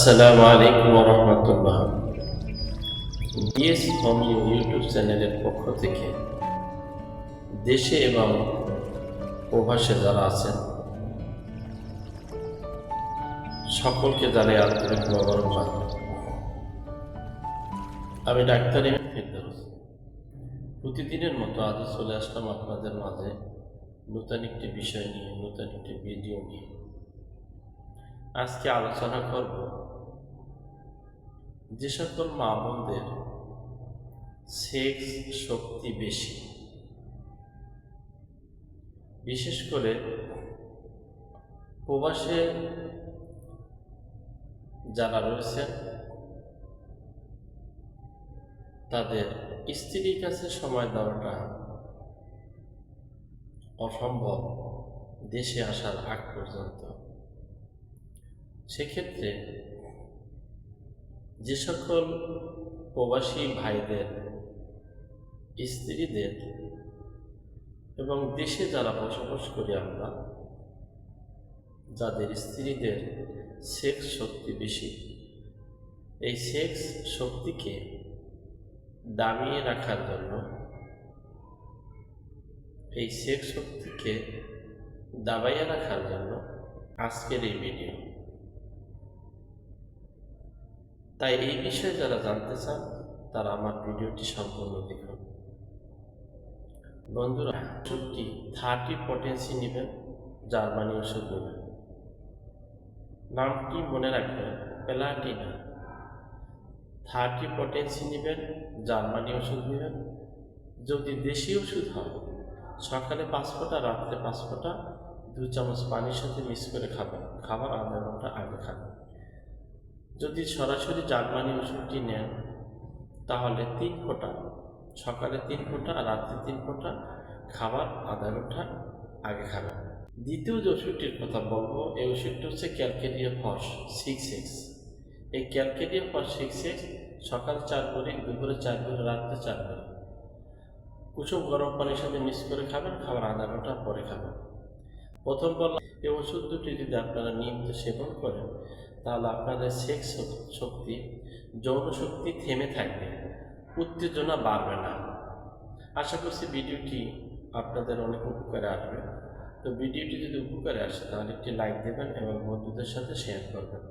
আসসালামু আলাইকুম ইউটিউব চ্যানেলের পক্ষ থেকে দেশে এবং প্রবাসে যারা আছেন, সকলকে জানাই আন্তরিক আমি ডাক্তার প্রতিদিনের মতো আজও চলে আসলাম আপনাদের মাঝে নূতন একটি বিষয় নিয়ে, নূতন একটি ভিডিও নিয়ে। আজকে আলোচনা করব যে সকল মা বোনদের সেক্স শক্তি বেশি, বিশেষ করে প্রবাসে যারা রয়েছেন তাদের স্ত্রীর কাছে সময় দেওয়াটা অসম্ভব দেশে আসার আগ পর্যন্ত। সেক্ষেত্রে যে সকল প্রবাসী ভাইদের, স্ত্রীদের এবং দেশে যারা বসবাস করি আমরা, যাদের স্ত্রীদের সেক্স শক্তি বেশি, এই সেক্স শক্তিকে দামিয়ে রাখার জন্য এই সেক্স শক্তিকে দাবাইয়ে রাখার জন্য আজকের এই ভিডিও তাই এই বিষয়ে যারা জানতে চান, তারা আমার ভিডিওটি সম্পূর্ণ দেখুন। বন্ধুরা, ওষুধটি থার্টি পটেন্সি নেবেন, জার্মানি ওষুধ নেবেন। নামটি মনে রাখবেন প্যালাটিনা থার্টি পটেন্সি নেবেন, জার্মানি ওষুধ নেবেন। যদি দেশি ওষুধ হয়, সকালে পাঁচ ফোঁটা, রাত্রে পাঁচ ফোঁটা, দু চামচ পানির সাথে মিক্স করে খাবেন। খাবার আধা ঘণ্টা আগে খাবেন। যদি সরাসরি জার্মানি ওষুধটি নেন, তাহলে তিন ফোঁটা, সকালে তিন ফোঁটা, রাত্রে তিন ফোঁটা, খাবার আধা ঘণ্টা আগে খাবেন। দ্বিতীয় যে ওষুধটির কথা বলব, এই ওষুধটা হচ্ছে ক্যালকেরিয়া ফস সিক্স এক্স। এই ক্যালকেরিয়া ফস সিক্স এক্স সকাল চার করে, দুপুরে চার করে, রাত্রে চার করে। কুসুম গরম পানির সাথে মিক্স করে খাবেন, খাবার আধা ঘণ্টা পরে খাবেন। প্রথম বললাম, এই ওষুধ দুটি যদি আপনারা নিয়মিত সেবন করেন তাহলে আপনাদের সেক্স শক্তি, যৌন শক্তি থেমে থাকবে, উত্তেজনা বাড়বে না। আশা করছি ভিডিওটি আপনাদের অনেক উপকারে আসবে। তো ভিডিওটি যদি উপকারে আসে, তাহলে একটি লাইক দেবেন এবং বন্ধুদের সাথে শেয়ার করবেন।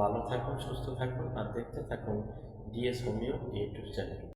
ভালো থাকুন, সুস্থ থাকুন, আর দেখতে থাকুন ডিএস হোমিও ইউটিউব চ্যানেল।